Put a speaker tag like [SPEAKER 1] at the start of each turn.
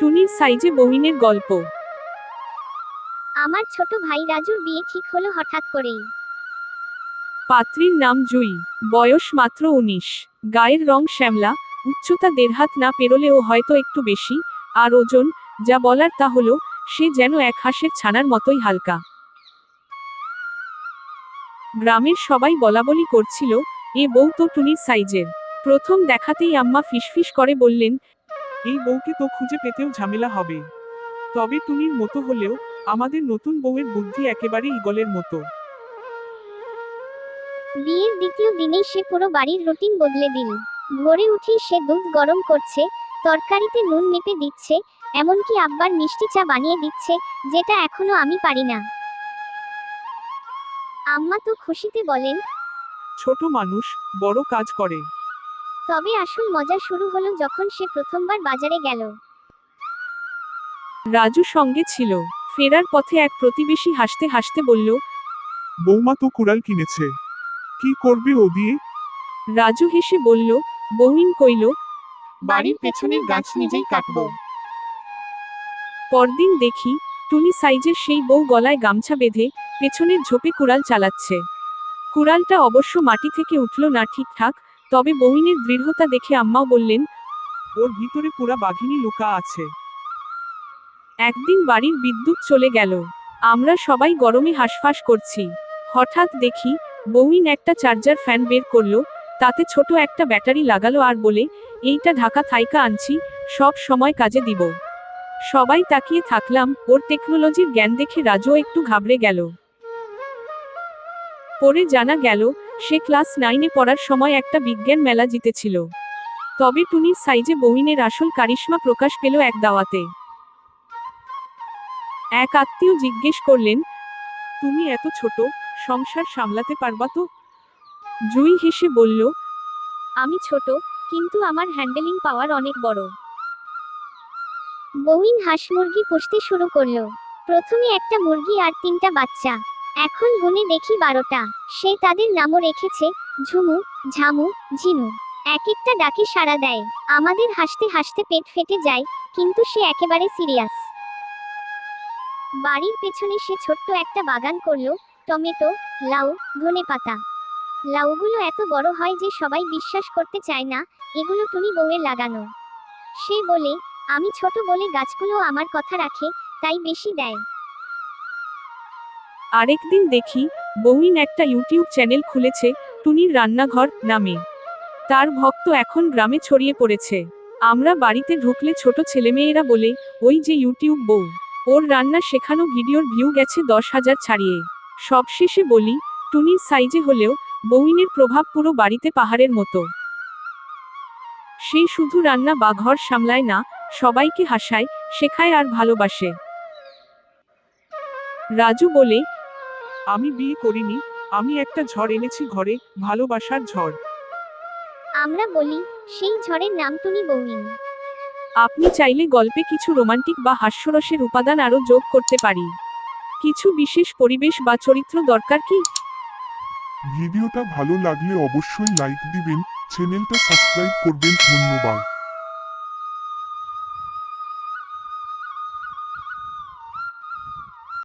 [SPEAKER 1] টুনির সাইজে বহিনের গল্প।
[SPEAKER 2] আমার ছোট ভাই রাজুর বিয়ে ঠিক হলো হঠাৎ করেই।
[SPEAKER 1] পাত্রীর নাম জুই বয়স মাত্র উনিশ। গায়ের রং শ্যামলা উচ্চতা দেড় হাত না পেরোলেও হয়তো একটু বেশি। আর ওজন যা বলার তা হলো সে যেন এক হাঁসের ছানার মতোই হালকা। গ্রামের সবাই বলাবলি করছিল এ বউ তো টুনির সাইজের। প্রথম দেখাতেই আম্মা ফিসফিস করে বললেন
[SPEAKER 3] এই বউকে তো খুঁজে পেতেও ঝামেলা হবে। তবে টুনির মতো হলেও আমাদের নতুন বউয়ের বুদ্ধি একেবারে ইগলের মতো।
[SPEAKER 2] বিয়ের দ্বিতীয় দিনেই সে পুরো বাড়ির রুটিন বদলে দিল। ভোরে উঠেই সে দুধ গরম করছে তরকারিতে নুন মেপে দিচ্ছে এমনকি আব্বার মিষ্টি চা বানিয়ে দিচ্ছে যেটা এখনও আমি পারি না। আম্মা তো খুশিতে বলেন
[SPEAKER 3] ছোট মানুষ বড় কাজ করে।
[SPEAKER 2] তবে আসল মজা শুরু হলো যখন সে প্রথমবার বাজারে গেল।
[SPEAKER 1] রাজু সঙ্গে ছিল। ফেরার পথে এক প্রতিবেশী হাসতে হাসতে বলল
[SPEAKER 3] বৌমা তো কুড়াল কিনেছে। কি করবে ও দিয়ে?
[SPEAKER 1] রাজু হেসে বলল বহিন কইল
[SPEAKER 3] বাড়ির পেছনের গাছ নিজেই কাটবো।
[SPEAKER 1] পরদিন দেখি টুনি সাইজের সেই বউ গলায় গামছা বেঁধে পেছনের ঝোপে কুড়াল চালাচ্ছে। কুড়ালটা অবশ্য মাটি থেকে উঠল না ঠিকঠাক তবে বহিনের দৃঢ়তা দেখে আম্মাও বললেন
[SPEAKER 3] ওর ভিতরে পুরা বাঘিনী লুকা আছে।
[SPEAKER 1] একদিন বাড়ির বিদ্যুৎ চলে গেল। আমরা সবাই গরমে হাঁসফাঁস করছি। হঠাৎ দেখি বউইন একটা চার্জার ফ্যান বের করল তাতে ছোট একটা ব্যাটারি লাগালো আর বলে এইটা ঢাকা থাইকা আনছি সব সময় কাজে দিব। সবাই তাকিয়ে থাকলাম ওর টেকনোলজির জ্ঞান দেখে রাজও একটু ঘাবড়ে গেল। পরে জানা গেল সে ক্লাস নাইনে পড়ার সময় একটা বিজ্ঞান মেলা জিতেছিল। তবে টুনির সাইজে বউইনের আসল কারিশমা প্রকাশ পেল এক দাওয়াতে। এক আত্মীয় জিজ্ঞেস করলেন,
[SPEAKER 3] তুমি এত ছোট, সংসার সামলাতে পারবা তো?
[SPEAKER 1] জুই হেসে বলল,
[SPEAKER 2] আমি ছোট, কিন্তু আমার হ্যান্ডেলিং পাওয়ার অনেক বড়। বউইন হাঁস মুরগি পুষতে শুরু করল। প্রথমে একটা মুরগি আর তিনটা বাচ্চা। এখন গুনে দেখি বারোটা। সে তাদের নামও রেখেছে, ঝুমু, ঝামু, ঝিনু। এক একটা ডাকে সাড়া দেয়। আমাদের হাসতে হাসতে পেট ফেটে যায়, কিন্তু সে একেবারে সিরিয়াস। বাড়ির পেছনে সে ছোট্ট একটা বাগান করল, টমেটো, লাউ ধনেপাতা লাউগুলো এত বড় হয় যে সবাই বিশ্বাস করতে চায় না, এগুলো টুনি বউয়ের লাগানো। সে বলে, আমি ছোট বলে গাছগুলো আমার কথা রাখে, তাই বেশি দেয়।
[SPEAKER 1] আরেকদিন দেখি বউইন একটা ইউটিউব চ্যানেল খুলেছে, টুনির রান্নাঘর নামে। তার ভক্ত এখন গ্রামে ছড়িয়ে পড়েছে। আমরা বাড়িতে ঢুকলে ছোট ছেলেমেয়েরা বলে, ওই যে ইউটিউব বউ। ওর রান্না শেখানো ভিডিওর ভিউ গেছে দশ হাজার ছাড়িয়ে। সবশেষে বলি টুনির সাইজে হলেও বউইনের প্রভাব পুরো বাড়িতে পাহাড়ের মতো। সেই শুধু রান্না বা ঘর সামলায় না, সবাইকে হাসায়, শেখায় আর ভালোবাসে। রাজু বলে
[SPEAKER 3] আমি বিয়ে করিনি আমি একটা ঝড় এনেছি ঘরে ভালোবাসার ঝড়।
[SPEAKER 2] আমরা বলি সেই ঝড়ের নাম টুনি বউইন।
[SPEAKER 1] আপনি চাইলে গল্পে কিছু রোমান্টিক বা হাস্যরসের উপাদান আরও যোগ করতে পারি। কিছু বিশেষ পরিবেশ বা চরিত্র দরকার কি?
[SPEAKER 4] ভিডিওটা ভালো লাগলে অবশ্যই লাইক দিবেন চ্যানেলটা সাবস্ক্রাইব করবেন ধন্যবাদ।